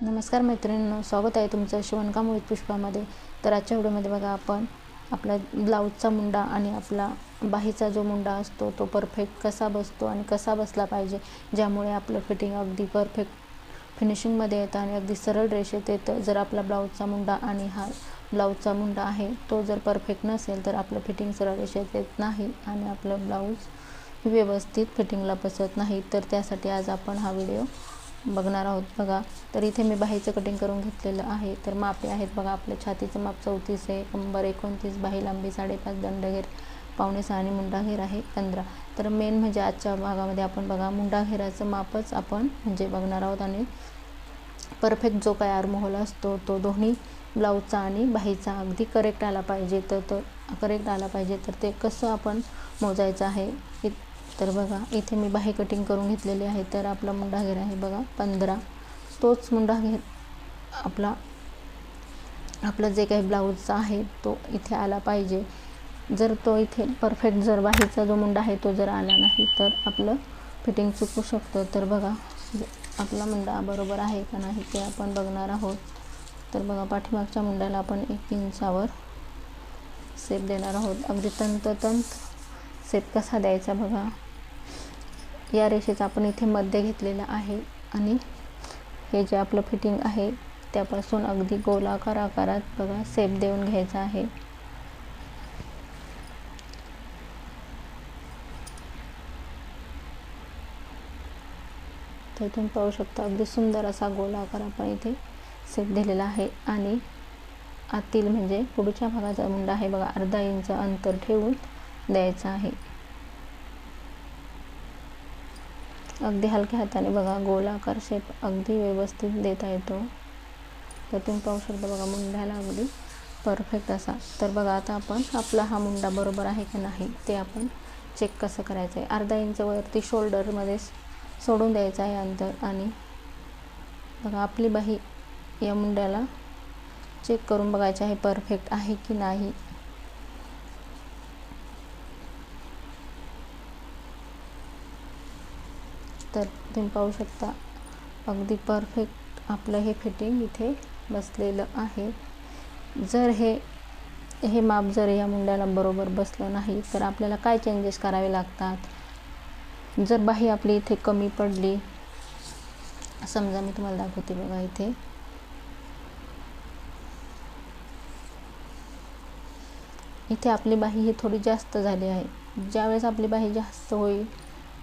नमस्कार मैत्रिणींनो स्वागत आहे तुमचं शिवणकाम मोहित पुष्पामध्ये. तर आजच्या व्हिडिओमध्ये बघा आपण आपला ब्लाऊजचा मुंडा आणि आपला बाहीचा जो मुंडा असतो तो परफेक्ट कसा बसतो आणि कसा बसला पाहिजे ज्यामुळे आपलं फिटिंग अगदी परफेक्ट फिनिशिंगमध्ये येतं आणि अगदी सरळ रेषेत येतं. जर आपला ब्लाऊजचा मुंडा आणि हा ब्लाऊजचा मुंडा आहे तो जर परफेक्ट नसेल तर आपलं फिटिंग सरळ रेषेत येत नाही आणि आपलं ब्लाऊज व्यवस्थित फिटिंगला बसत नाही. तर त्यासाठी आज आपण हा व्हिडिओ बघणार आहोत बघा. तर इथे मी बाहीचं कटिंग करून घेतलेलं आहे. तर मापे आहेत बघा. आपल्या छातीचं माप चौतीस आहे. कंबर एकोणतीस बाही लांबी साडेपाच दंडघेर पावणे सहा आणि मुंडाघेर आहे पंधरा. तर मेन म्हणजे आजच्या भागामध्ये आपण बघा. मुंडाघेराचं मापच आपण म्हणजे बघणार आहोत आणि परफेक्ट जो काय आरमोहोल असतो तो दोन्ही ब्लाऊजचा आणि बाहीचा अगदी करेक्ट आला पाहिजे. तर तो करेक्ट आला पाहिजे. तर ते कसं आपण मोजायचं आहे? तर बघा इथे मी बाहे कटिंग करून घेतलेली आहे. तर आपला मुंडा घेर आहे बघा पंधरा. तोच मुंडा घेर आपला आपलं जे काही ब्लाऊजचा आहे तो इथे आला पाहिजे. जर तो इथे परफेक्ट जर बाहेरचा जो मुंडा आहे तो जर आला नाही तर आपलं फिटिंग चुकू शकतं. तर बघा आपला मुंडा बरोबर आहे का नाही ते आपण बघणार आहोत. तर बघा पाठीमागच्या मुंड्याला आपण एक इंचावर सेप देणार आहोत. अगदी तंतोतंत सेप कसा द्यायचा बघा. या रेषेचा आपण इथे मध्य घेतलेला आहे आणि हे जे आपलं फिटिंग आहे त्यापासून अगदी गोलाकार आकारात बघा सेप देऊन घ्यायचा आहे. तर तुम्ही पाहू शकता अगदी सुंदर असा गोलाकार आपण इथे सेप दिलेला आहे आणि आतील म्हणजे पुढच्या भागाचा मुंडा आहे बघा अर्धा इंच अंतर ठेवून द्यायचा आहे. अगदी हलक्या हाताने बघा गोलाकार शेप अगदी व्यवस्थित देता येतो. तर तुम्ही पाहू शकता बघा मुंड्याला अगदी परफेक्ट असा. तर बघा आता आपण आपला हा मुंडा बरोबर आहे की नाही ते आपण चेक कसं करायचं आहे अर्धा इंच वरती शोल्डरमध्ये सोडून द्यायचं आहे अंतर आणि बघा आपली बाही या मुंड्याला चेक करून बघायचं आहे परफेक्ट आहे की नाही. तर तुम्ही पाहू शकता. अगदी परफेक्ट आपलं हे फिटिंग इथे बसलेलं आहे. जर हे हे माप जर या मुंड्याला बरोबर बसलं नाही तर आपल्याला काय चेंजेस करावे लागतात? जर बाही आपली इथे कमी पडली समजा मी तुम्हाला दाखवते बघा इथे. इथे आपली बाही ही थोडी जास्त झाली आहे. ज्यावेळेस आपली बाही जास्त होईल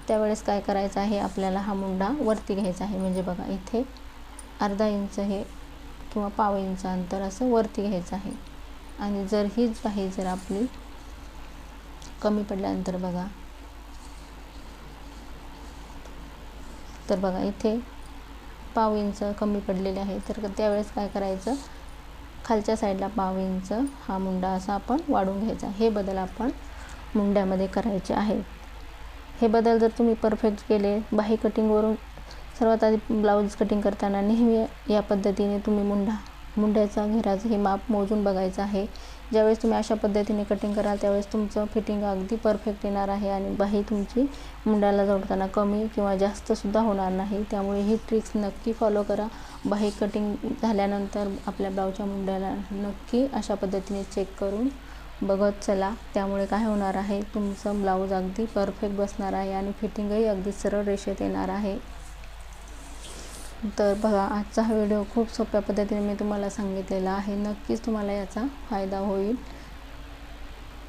त्यावेळेस काय करायचं आहे आपल्याला हा मुंडा वरती घ्यायचा आहे. म्हणजे बघा इथे अर्धा इंच हे किंवा पाव इंच अंतर असं वरती घ्यायचं आहे. आणि जर हीच बाही जर आपली कमी पडल्यानंतर बघा तर बघा इथे पाव इंच कमी पडलेले आहे. तर त्यावेळेस काय करायचं खालच्या साईडला पाव इंच हा मुंडा असा आपण वाढून घ्यायचा. हे बदल आपण मुंड्यामध्ये करायचे आहे. हे बदल जर तुम्ही परफेक्ट केले बाही कटिंगवरून सर्वात आधी ब्लाऊज कटिंग करताना नेहमी या पद्धतीने तुम्ही मुंडा मुंड्याचा घेराचं हे माप मोजून बघायचं आहे. ज्यावेळेस तुम्ही अशा पद्धतीने कटिंग कराल त्यावेळेस तुमचं फिटिंग अगदी परफेक्ट येणार आहे आणि बाही तुमची मुंड्याला जोडताना कमी किंवा जास्तसुद्धा होणार नाही. त्यामुळे ही ट्रिक्स नक्की फॉलो करा. बाही कटिंग झाल्यानंतर आपल्या ब्लाऊजच्या मुंड्याला नक्की अशा पद्धतीने चेक करून बघत चला. त्यामुळे काय होणार आहे? तुमचं ब्लाऊज अगदी परफेक्ट बसणार आहे आणि फिटिंगही अगदी सरळ रेषेत येणार आहे. तर बघा आजचा हा व्हिडिओ खूप सोप्या पद्धतीने मी तुम्हाला सांगितलेला आहे. नक्कीच तुम्हाला याचा फायदा होईल.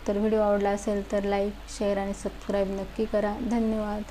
तर व्हिडिओ आवडला असेल तर लाईक शेअर आणि सबस्क्राईब नक्की करा. धन्यवाद.